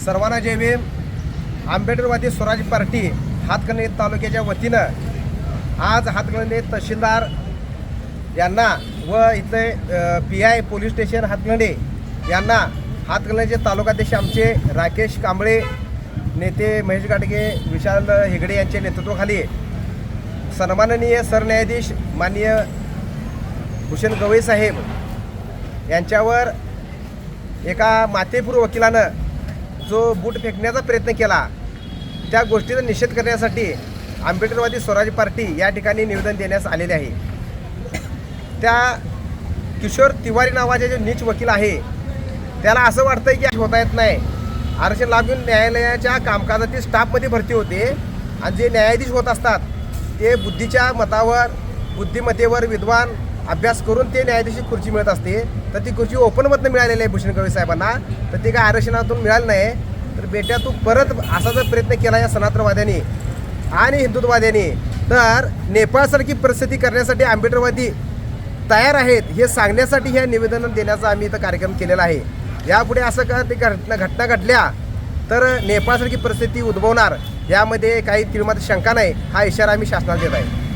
सर्वांना जय आंबेडकरवादी स्वराज पार्टी हातकणंगले तालुक्याच्या वतीनं आज हातकणंगले तहसीलदार यांना व इथले P I police station Hatkanangale यांना हातकणंगलेचे तालुकाध्यक्ष आमचे राकेश कांबळे नेते महेश गाडगे विशाल हेगडे यांच्या नेतृत्वाखाली सन्माननीय सरन्यायाधीश माननीय भूषण गवई साहेब यांच्यावर एका मातेपूर्व वकिलानं जो बूट फेकण्याचा प्रयत्न केला त्या गोष्टीचा निषेध करण्यासाठी आंबेडकरवादी स्वराज पार्टी या ठिकाणी निवेदन देण्यास आलेले आहे. त्या किशोर तिवारी नावाचे जे नीच वकील आहे त्याला असं वाटतंय की होता येत नाही. आरक्षण लागून न्यायालयाच्या कामकाजातील स्टाफमध्ये भरती होते आणि जे न्यायाधीश होत असतात ते बुद्धीच्या मतावर बुद्धिमत्तेवर विद्वान अभ्यास करून ते न्यायाधीश खुर्ची मिळत असते तर ती खुर्ची ओपनमधनं मिळालेली आहे भूषण कवी साहेबांना. तर ते काय आरक्षणातून मिळालं नाही. तर बेट्या तू परत असा जर प्रयत्न केला या सनातनवाद्यांनी आणि हिंदुत्ववाद्यांनी तर नेपाळसारखी परिस्थिती करण्यासाठी आंबेडकरवादी तयार आहेत हे सांगण्यासाठी हे निवेदन देण्याचा आम्ही इथं कार्यक्रम केलेला आहे. यापुढे असं का ते घटना घटना घडल्या तर नेपाळसारखी परिस्थिती उद्भवणार यामध्ये काही तिळमात शंका नाही हा इशारा आम्ही शासनाला देत आहे.